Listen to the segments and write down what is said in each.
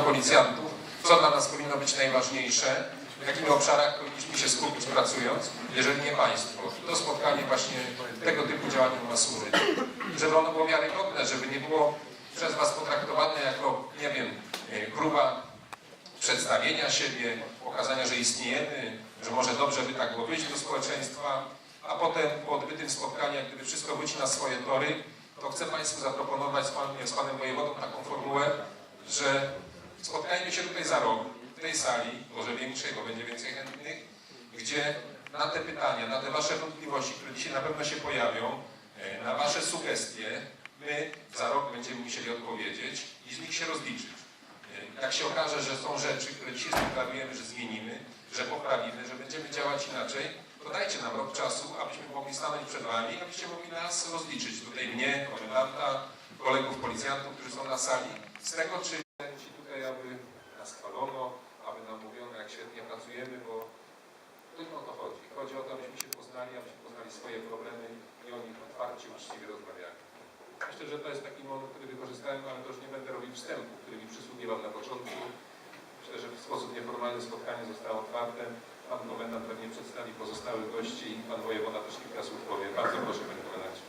policjantów, co dla nas powinno być najważniejsze, w jakich obszarach powinniśmy się skupić pracując, jeżeli nie państwo. To spotkanie właśnie tego typu działaniom ma służyć. Żeby ono było wiarygodne, żeby nie było przez Was potraktowane jako, nie wiem, e, próba przedstawienia siebie, pokazania, że istniejemy, że może dobrze by tak było wyjść do społeczeństwa, a potem po odbytym spotkaniu, gdyby wszystko wróci na swoje tory, to chcę Państwu zaproponować z Panem, z panem Wojewodą taką formułę, że spotkajmy się tutaj za rok, w tej sali, może większej, bo będzie więcej chętnych, gdzie na te pytania, na te Wasze wątpliwości, które dzisiaj na pewno się pojawią, e, na Wasze sugestie, my za rok będziemy musieli odpowiedzieć i z nich się rozliczyć. E, Jak się okaże, że są rzeczy, które dzisiaj deklarujemy, że zmienimy, że poprawimy, że będziemy działać inaczej, to dajcie nam rok czasu, abyśmy mogli stanąć przed Wami, abyście mogli nas rozliczyć. Tutaj mnie, komendanta, kolegów policjantów, którzy są na sali, z tego, czy ci tutaj, aby nas chwalono, aby nam mówiono, jak świetnie pracujemy, bo tylko o to chodzi. Chodzi o to, abyśmy się poznali, abyśmy poznali swoje problemy i o nich otwarcie, uczciwie. Myślę, że to jest taki moment, który wykorzystałem, ale to już nie będę robił wstępu, który mi przysługiwał na początku. Myślę, że w sposób nieformalny spotkanie zostało otwarte. Pan komendant pewnie przedstawi pozostałych gości i pan wojewoda też kilka słów powie. Bardzo proszę, panie komendancie.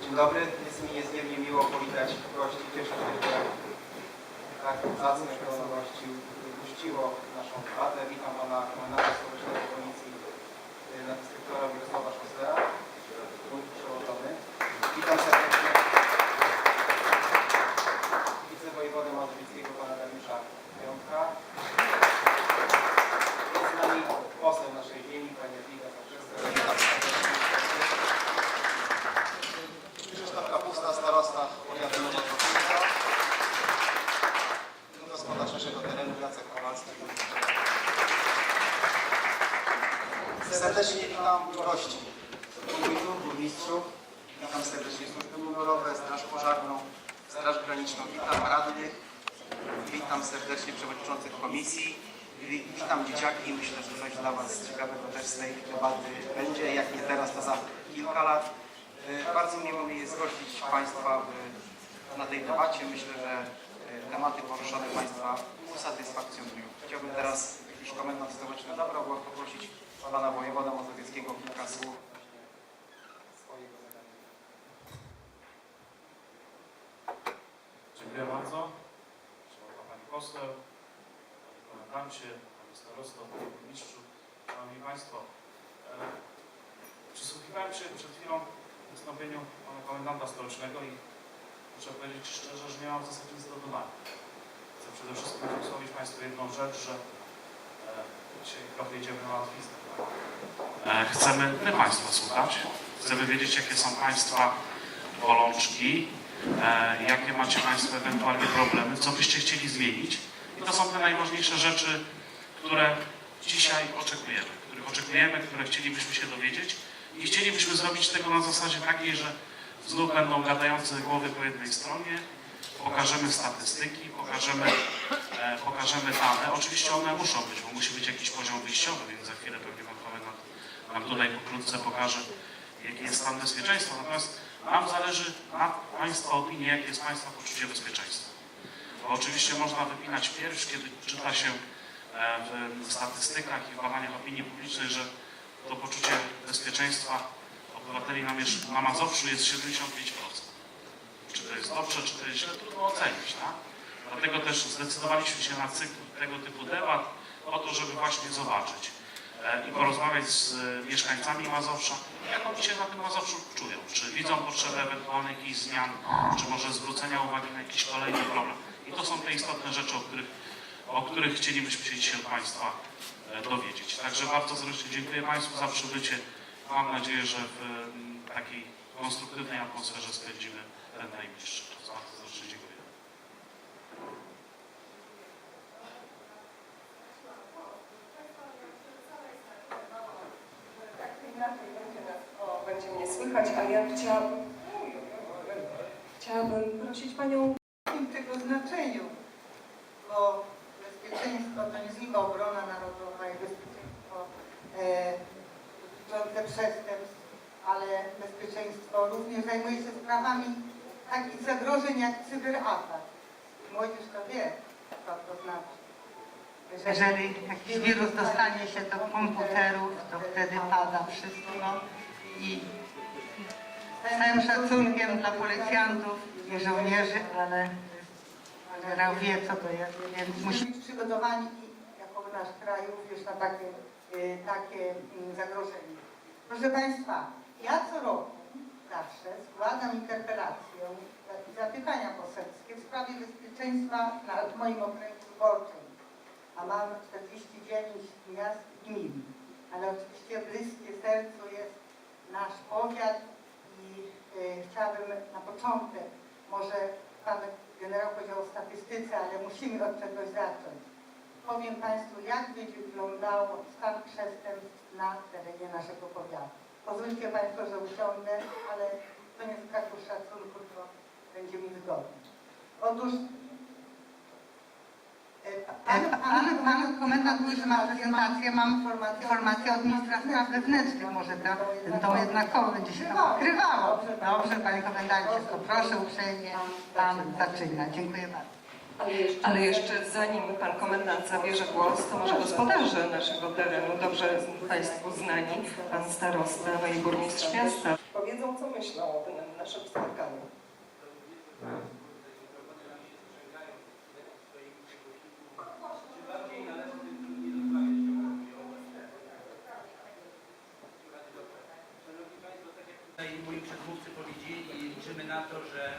Dzień dobry, jest mi niezmiernie miło powitać gości. Cieszę się, że tak zacne grono gości puściło naszą debatę. Witam Pana Komendanta Stołecznego Policji y, Nadinspektora Mirosława Szkostera, mój przełożony. Witam serdecznie wicewojewodę mazowieckiego Pana Dariusza Piątka. Jest z nami poseł naszej ziemi, Pani Jadwiga Zaczewska. Witam serdecznie. Krzysztof Kapusta, starosta powiatu Nowoczesnego. Gospodarz naszego terenu Jacek Kowalski. Serdecznie witam gości, wójtów, burmistrzów. Witam serdecznie służby mundurowe, straż pożarną, straż graniczną. Witam radnych. Witam serdecznie przewodniczących komisji. Wi- Witam dzieciaki. Myślę, że coś dla Was ciekawego też z tej debaty będzie. Jak nie teraz, to za kilka lat. E, Bardzo miło mi jest gościć Państwa w, na tej debacie. Myślę, że e, tematy poruszone Państwa usatysfakcjonują. Chciałbym teraz jakiś komendant stołeczny zabrał głos, poprosić Pana Wojewoda Mazowieckiego o kilka słów. Dziękuję bardzo. Szanowna Pani Poseł, Panie Komendancie, Panie Starosto, Panie Burmistrzu, Szanowni Państwo. E, Przysłuchiwałem się przed chwilą wystąpieniu Pana Komendanta Stołecznego i muszę powiedzieć szczerze, że nie mam w zasadzie nic do. Chcę przede wszystkim wysłowić Państwu jedną rzecz, że e, dzisiaj trochę idziemy na łatwiznę. E, Chcemy My Państwa słuchać. Chcemy wiedzieć, jakie są Państwa bolączki, e, jakie macie Państwo ewentualnie problemy, co byście chcieli zmienić. I to są te najważniejsze rzeczy, które dzisiaj oczekujemy, których oczekujemy, które chcielibyśmy się dowiedzieć i chcielibyśmy zrobić tego na zasadzie takiej, że znów będą gadające głowy po jednej stronie, pokażemy statystyki, pokażemy, e, pokażemy dane. Oczywiście one muszą być, bo musi być jakiś poziom wyjściowy, więc za chwilę pewnie Pan Komendant nam tutaj pokrótce pokaże, jaki jest stan bezpieczeństwa. Natomiast nam zależy na Państwa opinii, jakie jest Państwa poczucie bezpieczeństwa. Bo oczywiście można wypinać pierś, kiedy czyta się e, w statystykach i w badaniach opinii publicznej, że to poczucie bezpieczeństwa obywateli na, na Mazowszu jest 75%. Czy to jest dobrze, czy to jest źle, trudno ocenić. Tak? Dlatego też zdecydowaliśmy się na cykl tego typu debat, po to, żeby właśnie zobaczyć e, i porozmawiać z e, mieszkańcami Mazowsza, jak oni się na tym Mazowszu czują. Czy widzą potrzebę ewentualnych jakichś zmian, czy może zwrócenia uwagi na jakiś kolejny problem. I to są te istotne rzeczy, o których, o których chcielibyśmy się dzisiaj Państwa e, dowiedzieć. Także bardzo serdecznie dziękuję Państwu za przybycie. Mam nadzieję, że w mm, takiej konstruktywnej atmosferze spędzimy ten najbliższy czas. Bardzo serdecznie dziękuję. Tak, będzie, nas, będzie mnie słychać, ale ja chciałabym, chciałabym prosić Panią przestępstw, ale bezpieczeństwo również zajmuje się sprawami takich zagrożeń jak cyberatak. Młodzież to wie, co to znaczy. Jeżeli jakiś wirus dostanie się do komputerów, to wtedy pada wszystko i z całym szacunkiem dla policjantów i żołnierzy, ale generał wie co to jest, więc musimy być przygotowani jako nasz kraj również na takie, y, takie mm, zagrożenie. Proszę Państwa, ja co roku zawsze składam interpelację i zapytania poselskie w sprawie bezpieczeństwa na moim okręgu wyborczym, a mam 49 miast i gmin, ale oczywiście bliskie sercu jest nasz powiat i y, chciałabym na początek, może Pan generał powiedział o statystyce, ale musimy od czegoś zacząć. Powiem Państwu, jak będzie wyglądał stan przestępstw na terenie naszego powiatu. Pozwólcie Państwo, że usiądę, ale to nie z braku szacunku, to będzie mi wygodnie. Otóż Pan, pan, pan komendant że ma prezentację, mam informację od ministra spraw wewnętrznych. Może to, to jednakowo będzie się tam. Dobrze, panie komendancie, to proszę uprzejmie, pan zaczyna. Dziękuję bardzo. Ale jeszcze, zanim pan komendant zabierze głos, to może gospodarze naszego terenu, dobrze Państwu znani, pan starosta, no i burmistrz miasta, powiedzą, co myślą o tym naszym spotkaniu. Tutaj moi przedmówcy powiedzieli liczymy na to, że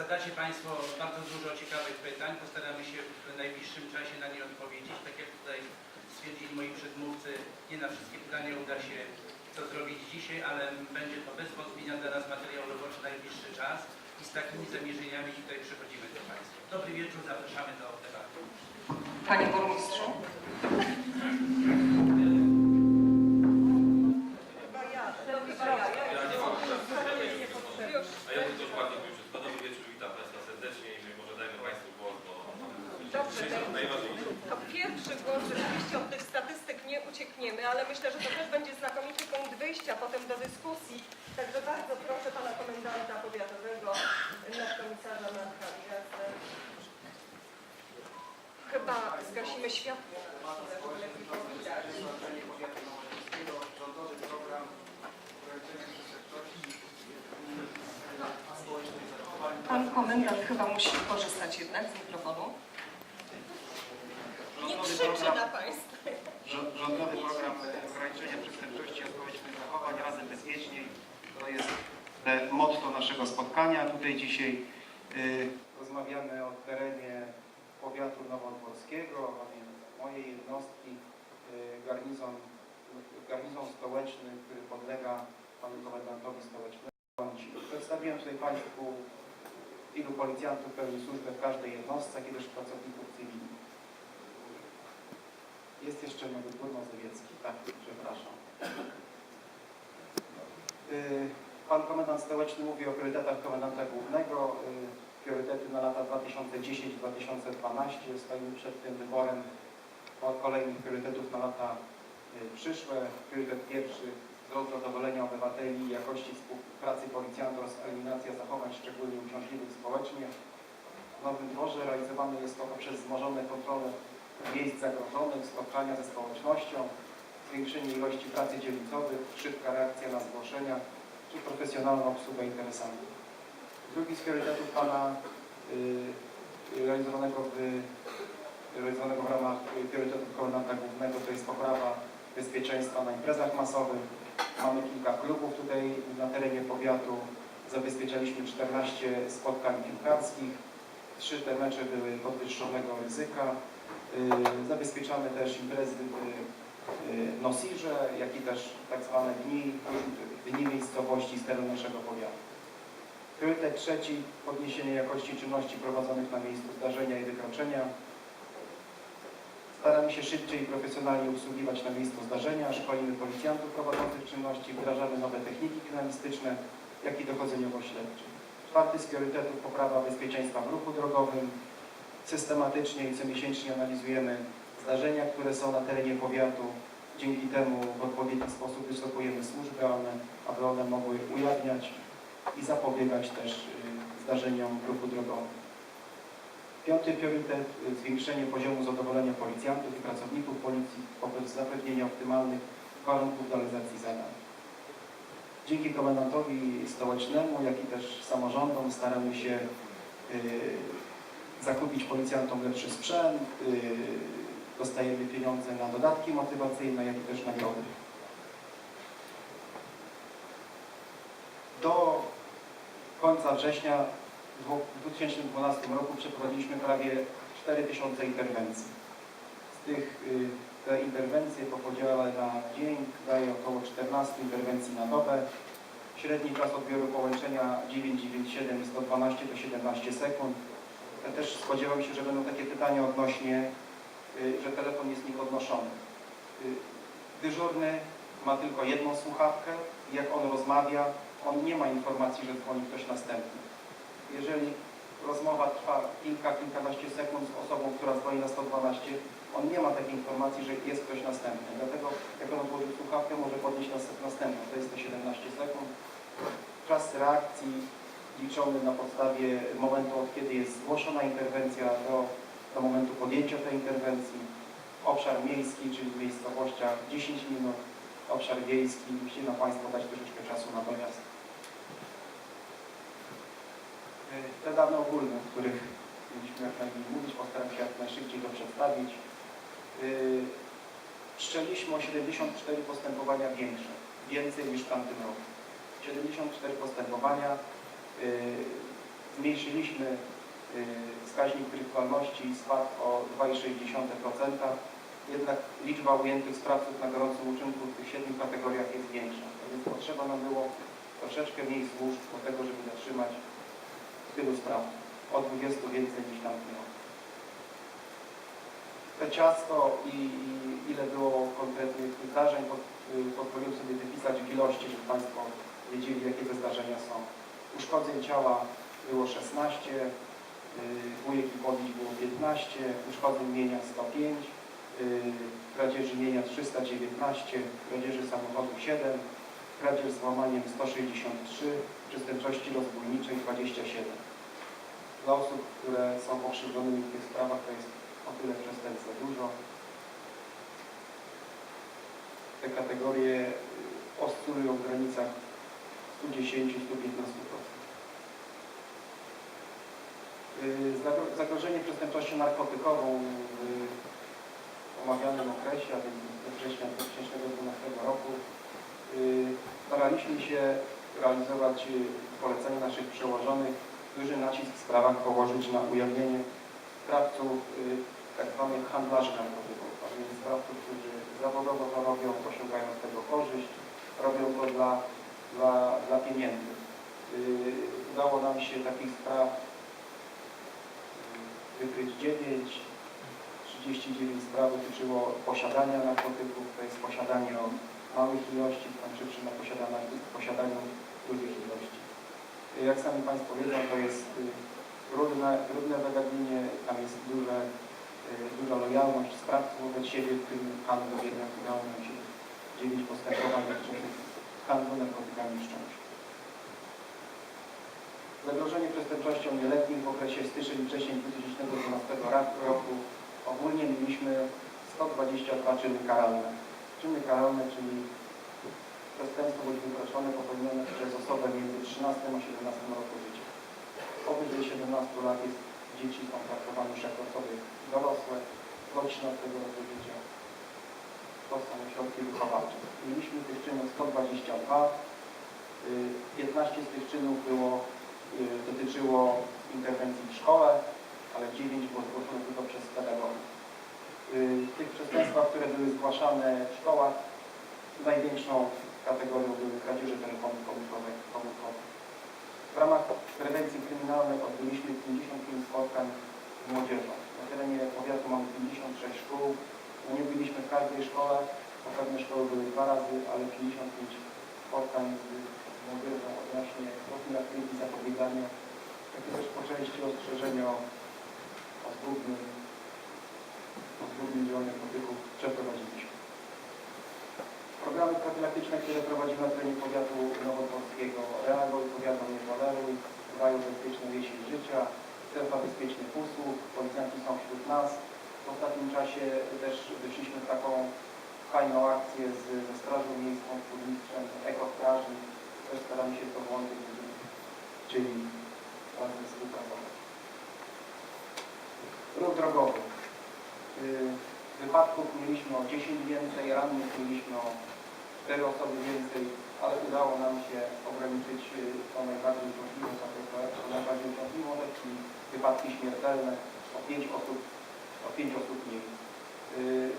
zadacie Państwo bardzo dużo ciekawych pytań. Postaramy się w najbliższym czasie na nie odpowiedzieć. Tak jak tutaj stwierdzili moi przedmówcy, nie na wszystkie pytania uda się to zrobić dzisiaj, ale będzie to bez wątpienia dla nas materiał roboczy na najbliższy czas i z takimi zamierzeniami tutaj przychodzimy do Państwa. Dobry wieczór, zapraszamy do debaty. Panie burmistrzu. Myślę, że to też będzie znakomity punkt wyjścia potem do dyskusji. Także bardzo proszę pana komendanta powiatowego, nadkomisarza Marka Gwiazdę. Chyba zgasimy światło, żeby lepiej było widać. Powiatu Nowoczesnego, rządowy program ograniczenia przestępczości i społecznych zachowań. Pan komendant chyba musi korzystać jednak z mikrofonu. Nie krzyczy na państwa. Rząd- Rządowy program ograniczenia przestępczości i społecznych zachowań razem bezpieczniej. To jest e, motto naszego spotkania tutaj dzisiaj. y, Rozmawiamy o terenie powiatu nowodworskiego, a więc mojej jednostki, y, garnizon, garnizon stołeczny, który podlega panu komendantowi stołecznemu. Przedstawiłem tutaj Państwu ilu policjantów pełni służbę w każdej jednostce, jak i też pracowników cywilnych. Jest jeszcze Nowy Mazowiecki, tak, przepraszam. Y, Pan komendant stołeczny mówi o priorytetach komendanta głównego. Y, Priorytety na lata 2010-2012. Stoimy przed tym wyborem kolejnych priorytetów na lata y, przyszłe. Priorytet pierwszy wzrost zadowolenia obywateli i jakości współpracy policjantów oraz eliminacja zachowań szczególnie uciążliwych społecznie. W Nowym Dworze realizowane jest to poprzez wzmożone kontrole miejsc zagrożonych, spotkania ze społecznością, zwiększenie ilości pracy dzielnicowych, szybka reakcja na zgłoszenia czy profesjonalna obsługa interesantów. Drugi z priorytetów Pana y, realizowanego, w, realizowanego w ramach priorytetów komendanta głównego to jest poprawa bezpieczeństwa na imprezach masowych. Mamy kilka klubów tutaj na terenie powiatu. Zabezpieczaliśmy 14 spotkań piłkarskich. Trzy te mecze były podwyższonego ryzyka. Y, Zabezpieczamy też imprezy y, Nosirze, jak i też tak zwane dni, dni miejscowości z terenu naszego powiatu. Priorytet trzeci, podniesienie jakości czynności prowadzonych na miejscu zdarzenia i wykroczenia. Staramy się szybciej i profesjonalnie obsługiwać na miejscu zdarzenia, szkolimy policjantów prowadzących czynności, wdrażamy nowe techniki kryminalistyczne, jak i dochodzeniowo-śledcze. Czwarty z priorytetów poprawa bezpieczeństwa w ruchu drogowym. Systematycznie i comiesięcznie analizujemy zdarzenia, które są na terenie powiatu. Dzięki temu w odpowiedni sposób wyszukujemy służby, one, aby one mogły ujawniać i zapobiegać też y, zdarzeniom w ruchu drogowym. Piąty priorytet y, zwiększenie poziomu zadowolenia policjantów i pracowników policji poprzez zapewnienie optymalnych warunków realizacji zadań. Dzięki komendantowi stołecznemu, jak i też samorządom staramy się y, zakupić policjantom lepszy sprzęt, y, dostajemy pieniądze na dodatki motywacyjne, jak i też nagrody. Do końca września w 2012 roku przeprowadziliśmy prawie 4000 interwencji. Z tych y, te interwencje po podziale na dzień daje około 14 interwencji na dobę. Średni czas odbioru połączenia 997 i 112 to 17 sekund. Ja też spodziewam się, że będą takie pytania odnośnie, że telefon jest niepodnoszony. Y, Dyżurny ma tylko jedną słuchawkę i jak on rozmawia, on nie ma informacji, że dzwoni ktoś następny. Jeżeli rozmowa trwa kilka, kilkanaście sekund z osobą, która dzwoni na 112, on nie ma takiej informacji, że jest ktoś następny. Dlatego jak on odłoży słuchawkę, może podnieść nas- następną. To jest te 17 sekund. Czas reakcji liczony na podstawie momentu, od kiedy jest zgłoszona interwencja do, do momentu podjęcia tej interwencji. Obszar miejski, czyli w miejscowościach 10 minut. Obszar wiejski, musicie na Państwo dać troszeczkę czasu na dojazd. Y, Te dane ogólne, o których mieliśmy jak najmniej mówić, postaram się jak najszybciej to przedstawić. Yy, Wszczęliśmy o 74 postępowania większe, więcej niż w tamtym roku. 74 postępowania. Yy, Zmniejszyliśmy wskaźnik rywalności spadł o 2,6%. Jednak liczba ujętych sprawców na gorącym uczynku w tych siedmiu kategoriach jest większa. A Więc potrzeba nam było troszeczkę mniej służb do tego, żeby zatrzymać tylu spraw. O 20 więcej niż tamtym roku. Te ciasto i, i ile było konkretnych zdarzeń, pod, y, pozwoliłem sobie wypisać w ilości, żeby Państwo wiedzieli, jakie te zdarzenia są. Uszkodzeń ciała było 16, y, bujek i pobić było 15, uszkodzeń mienia 105, y, kradzieży mienia 319, kradzieży samochodu 7, kradzież z włamaniem 163, przestępczości rozbójniczej 27. Dla osób, które są pokrzywdzonymi w tych sprawach, to jest o tyle przestępstw za dużo. Te kategorie y, oscylują w granicach 110-115%. Y, zagro- Zagrożenie przestępczością narkotykową w omawianym okresie, a więc we września 2012 roku, y, staraliśmy się realizować y, polecenia naszych przełożonych, duży nacisk w sprawach położyć na ujawnienie sprawców y, tak handlarzy narkotyków, a więc sprawców, którzy zawodowo to robią, osiągają z tego korzyść, robią to dla, dla, dla pieniędzy. Y, Udało nam się takich spraw y, wykryć 9, 39 spraw dotyczyło posiadania narkotyków, to jest posiadanie o małych ilości, skończywszy na posiadaniu, dużych ilości. Jak sami Państwo wiedzą, to jest y, trudne, trudne zagadnienie, tam jest duże, y, duża lojalność sprawców wobec siebie, w tym handlu jednak udało nam się 9 postępowań Zagrożenie przestępczością nieletnich w okresie styczeń-wrzesień 2012 ra- roku ogólnie mieliśmy 122 czyny karalne. Czyny karalne, czyli przestępstwo bądź wykroczone popełnione przez osobę między 13 a 17 roku życia. Powyżej 17 lat jest dzieci są traktowane już jako osoby dorosłe, do 13 roku życia. To są środki wychowawcze. Mieliśmy tych czynów 122. y, 15 z tych czynów było, y, dotyczyło interwencji w szkole, ale 9 było zgłoszone tylko przez pedagogów. Y, W tych przestępstwach, które były zgłaszane w szkołach, największą kategorią były kradzieże telefonów komórkowych. W ramach prewencji kryminalnej odbyliśmy 55 spotkań z młodzieżą. Na terenie powiatu mamy 56 szkół, w każdej szkole, bo pewne szkoły były dwa razy, ale 55 spotkań z młodzieżą odnośnie profilaktyki, zapobiegania, jak też po części ostrzeżenia o, o o zgubnym działaniu narkotyków przeprowadziliśmy. Programy profilaktyczne, które prowadzimy na terenie powiatu nowodworskiego, reaguj, powiatu nie toleruj, dają bezpieczne wieści życia, strefa bezpiecznych usług, policjanci są wśród nas. W ostatnim czasie też wyszliśmy w taką fajną akcję z, ze Strażą Miejską, z burmistrzem, ekostraży. Też staramy się to włączyć, będziemy chcieli razem współpracować. Ruch drogowy. Y, Wypadków mieliśmy o 10 więcej, rannych mieliśmy o 4 osoby więcej, ale udało nam się ograniczyć y, to najbardziej możliwe, to najbardziej rzecz, czyli wypadki śmiertelne o 5 osób, o 5 osób mniej. Y,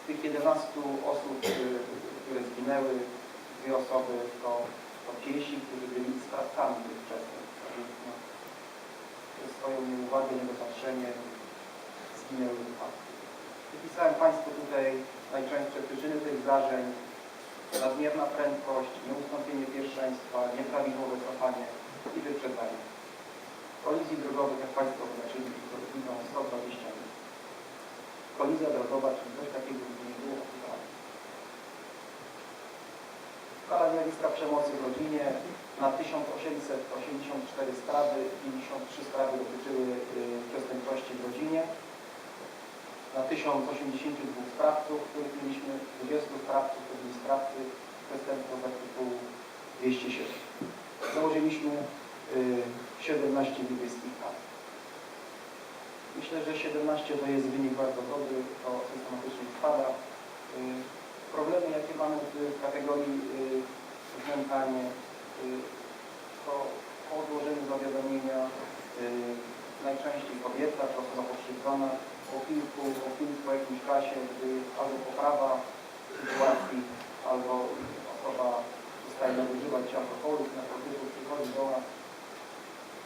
Z tych 11 osób, które zginęły, dwie osoby to, to piesi, którzy byli sprawcami tych przestępstw. No, Przez swoją nieuwagę, niedopatrzenie zginęły wypadki. Wypisałem Państwu tutaj najczęstsze przyczyny tych zdarzeń. Nadmierna prędkość, nieustąpienie pierwszeństwa, nieprawidłowe cofanie i wyprzedzanie. Kolizji drogowych, jak Państwo zobaczyli, to widzą 120 minut. Kolizja drogowa, czyli coś takiego, nie było Skala zjawiska przemocy w rodzinie na 1884 sprawy, 53 sprawy dotyczyły y, przestępczości w rodzinie na 1082 sprawców, których mieliśmy 20 sprawców, to byli sprawcy przestępstwa z artykułu 207. Założyliśmy y, 17 niebieskich kart. Myślę, że 17 to jest wynik bardzo dobry, to systematycznie spada. Y, Problemy, jakie mamy w kategorii y, znękanie, y, to po złożeniu zawiadomienia y, najczęściej kobieta czy osoba pokrzywdzona po kilku, po kilku, po jakimś czasie, gdy albo poprawa sytuacji, albo osoba przestaje nadużywać alkoholu, narkotyków, przychodzi do nas,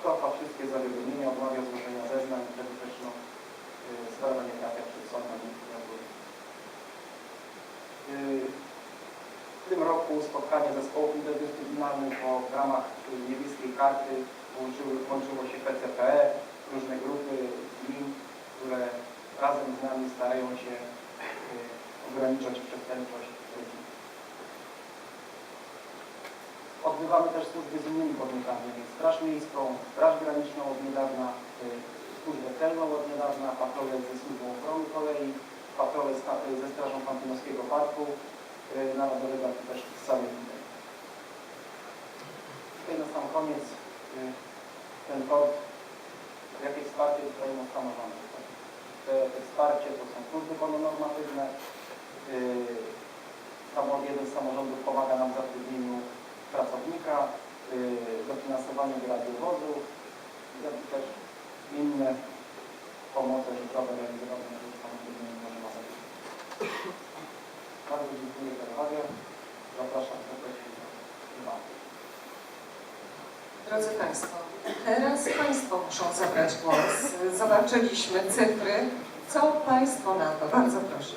cofa wszystkie zawiadomienia, odmawia złożenia zeznań, wtedy też no, y, sprawa nie trafia przed sąd na nie W tym roku spotkanie zespołów interdyscyplinarnych, bo w ramach niebieskiej karty włączyły, włączyło się PCPE, różne grupy gmin, które razem z nami starają się y, ograniczać przestępczość w rodzinie. Odbywamy też służby z innymi podmiotami, Straż Miejską, Straż Graniczną od niedawna, y, Służbę Celną od niedawna, patrole ze Służbą Ochrony Kolei, patrole ze Strażą Pantynowskiego Parku, y, Narodowego, jak też samej gminy. Tutaj na sam koniec y, ten port, jakie wsparcie od samorządów. Te, te wsparcie to są służby pełnonormatywne. Yy, samo- jeden z samorządów pomaga nam w zatrudnieniu pracownika, yy, dofinansowaniu do radiowozu, jak i też inne pomoce życiowe realizowane na rzecz Mazowieckiego. Bardzo dziękuję za uwagę. Zapraszam serdecznie do debaty. Drodzy Państwo, teraz Państwo muszą zabrać głos. Zobaczyliśmy cyfry. Co Państwo na to? Bardzo proszę.